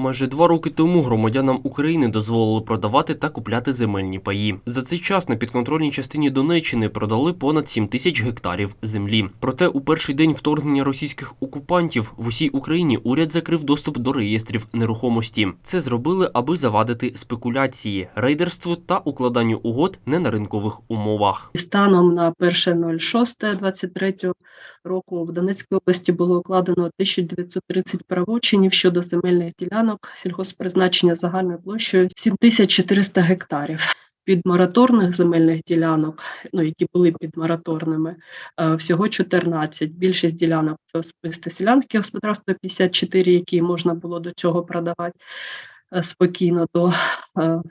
Майже два роки тому громадянам України дозволили продавати та купляти земельні паї. За цей час на підконтрольній частині Донеччини продали понад 7 тисяч гектарів землі. Проте у перший день вторгнення російських окупантів в усій Україні уряд закрив доступ до реєстрів нерухомості. Це зробили, аби завадити спекуляції, рейдерству та укладанню угод не на ринкових умовах. Станом на 1.06.23 року в Донецькій області було укладено 1930 правочинів щодо земельних ділянок сільгосппризначення загальною площею 7400 гектарів. Під мораторних земельних ділянок, ну які були під мораторними, е, всього 14. Більшість ділянок це особисте селянське господарство 54, які можна було до цього продавати е, спокійно до е,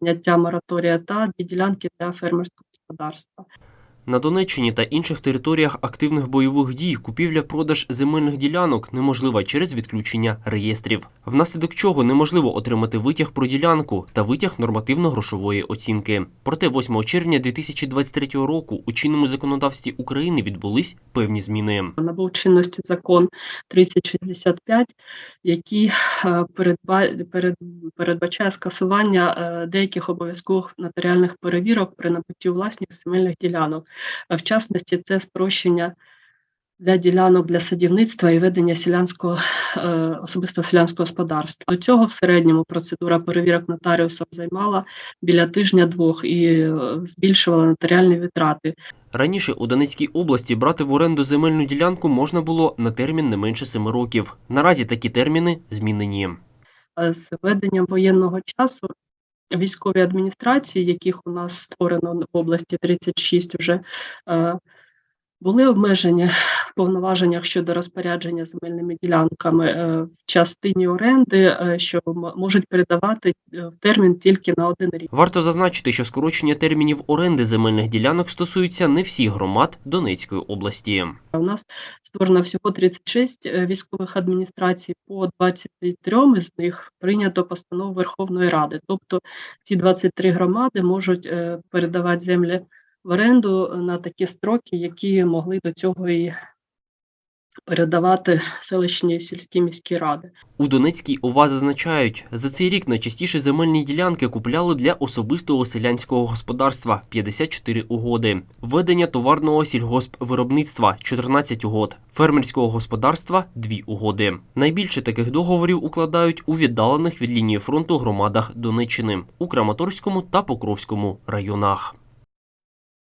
зняття мораторія та ділянки для фермерського господарства. На Донеччині та інших територіях активних бойових дій купівля-продаж земельних ділянок неможлива через відключення реєстрів, внаслідок чого неможливо отримати витяг про ділянку та витяг нормативно-грошової оцінки. Проте 8 червня 2023 року у чинному законодавстві України відбулись певні зміни. Набув чинності закон 3065, який е, передба- перед- передбачає скасування е, деяких обов'язкових нотаріальних перевірок при набутті у власність земельних ділянок. В частності, це спрощення для ділянок для садівництва і ведення селянського е, особистого селянського господарства. До цього в середньому процедура перевірок нотаріусом займала біля тижня-двох і е, збільшувала нотаріальні витрати. Раніше у Донецькій області брати в оренду земельну ділянку можна було на термін не менше 7 років. Наразі такі терміни змінені. Е, з введенням воєнного часу військові адміністрації, яких у нас створено в області 36 уже, е, були обмежені повноваженнях щодо розпорядження земельними ділянками е, в частині оренди, е, що можуть передавати е, в термін тільки на один рік. Варто зазначити, що скорочення термінів оренди земельних ділянок стосується не всіх громад Донецької області. У нас створено всього 36 е, військових адміністрацій, по 23 з них прийнято постанову Верховної Ради. Тобто ці 23 громади можуть передавати землі в оренду на такі строки, які могли до цього і передавати селищні сільські міські ради. У Донецькій ОВА зазначають, за цей рік найчастіше земельні ділянки купляли для особистого селянського господарства 54 угоди, ведення товарного сільгоспвиробництва 14 угод, фермерського господарства 2 угоди. Найбільше таких договорів укладають у віддалених від лінії фронту громадах Донеччини у Краматорському та Покровському районах.